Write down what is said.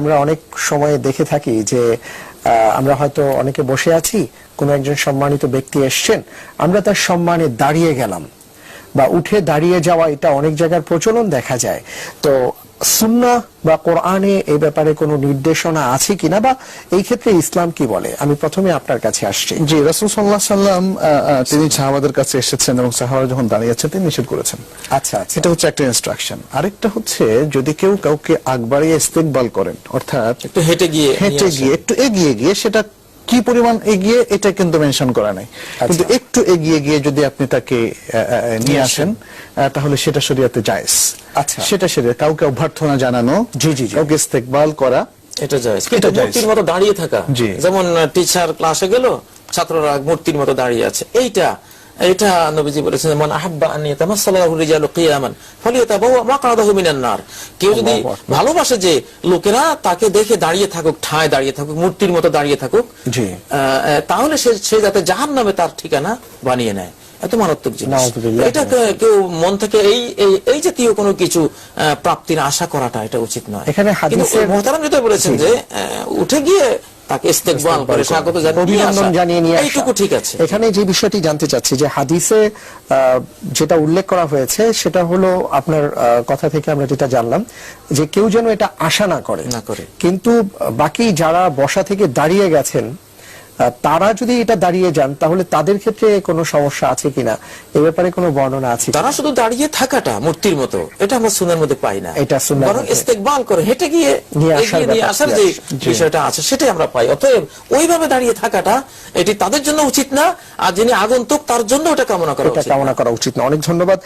আমরা অনেক সময় দেখে থাকি যে আমরা হয়তো অনেকে বসে আছি, কোনো একজন সম্মানিত ব্যক্তি এসছেন, আমরা তার সম্মানে দাঁড়িয়ে গেলাম। বা উঠে দাঁড়িয়ে যাওয়া এটা অনেক জায়গার প্রচলন দেখা যায়। তো সুন্না বা কোরআনে এই ব্যাপারে কোনো নির্দেশনা আছে কিনা বা এই ক্ষেত্রে ইসলাম কি বলে? আমি প্রথমে আপনার কাছে আসছি। জি রাসুল সাল্লাহ সাল্লাম তিনি সাহাবাদের কাছে এসেছেন এবং সাহাবারা যখন দাঁড়িয়েছেন তিনি নিষেধ করেছেন। আচ্ছা আচ্ছা। এটা হচ্ছে একটা ইনস্ট্রাকশন আরেকটা হচ্ছে যদি কেউ কাউকে আগবাড়িয়ে ইস্তেকবাল করেন অর্থাৎ একটু হেঁটে গিয়ে হেঁটে গিয়ে একটু এগিয়ে গিয়ে সেটা কি পরিমাণ এগিয়ে এটা কিন্তু মেনশন করা নাই। কিন্তু একটু এগিয়ে গিয়ে যদি আপনি তাকে নিয়ে আসেন তাহলে সেটা শরীয়তে জায়েজ। আচ্ছা। সেটা শরীয়ত। কাউকে অভ্যর্থনা জানানো জি, জি, জি। কাউকে ইস্তেকবাল করা এটা জায়েজ। কিন্তু মূর্তির মতো দাঁড়িয়ে থাকা। জি। যেমন টিচার ক্লাসে গেল ছাত্ররা মূর্তির মতো দাঁড়িয়ে আছে। এইটা এটা নবীজি বলেছেন মান আহাব্বা আন ইয়াতামাসসালাহু রিজালু কিয়ামান ফালিয়াতাবাওয়া মাকআদাহু মিনান নার। কেউ যদি ভালোবাসে যে লোকেরা তাকে দেখে দাঁড়িয়ে থাকুক ঠায় দাঁড়িয়ে থাকুক মূর্তির মতো দাঁড়িয়ে থাকুক জি। তাহলে সে সে যাতে জাহান্নামে তার ঠিকানা বানিয়ে নেয়। এত মারাত্মক জিনিস। এটা কেউ মন থেকে এই এই এই জাতীয় কোনো কিছু প্রাপ্তির আশা করাটা এটা উচিত নয়। এখানে হাদিসের- মোহতারাম যেটা বলেছেন যে উঠে গিয়ে তাকে ইস্তেকবাল করে স্বাগত জানিয়ে নিয়ে। এইটুকু ঠিক আছে এখানে যে বিষয়টি জানতে চাচ্ছি যে হাদিসে আহ, যেটা উল্লেখ করা হয়েছে সেটা হলো আপনার কথা থেকে আমরা যেটা জানলাম যে কেউ যেন এটা আশা না করে না করে। কিন্তু বাকি যারা বসা থেকে দাঁড়িয়ে গেছেন তারা যদি এটা দাঁড়িয়ে যান তাহলে তাদের ক্ষেত্রে কোনো সমস্যা আছে কিনা? এ ব্যাপারে কোনো বর্ণনা আছে তারা শুধু দাঁড়িয়ে থাকাটা মূর্তির মতো এটা আমরা সুনের মধ্যে পাই না। এটা বরং মধ্যে। ইস্তেকবাল করে হেঁটে গিয়ে নিয়ে আসার নিয়ে আসার যে আছে। বিষয়টা আছে সেটাই আমরা পাই। অতএব ওইভাবে দাঁড়িয়ে থাকাটা এটি তাদের জন্য উচিত না আর যিনি আগন্তুক তার জন্য ওটা কামনা করা কামনা করা উচিত না। অনেক ধন্যবাদ।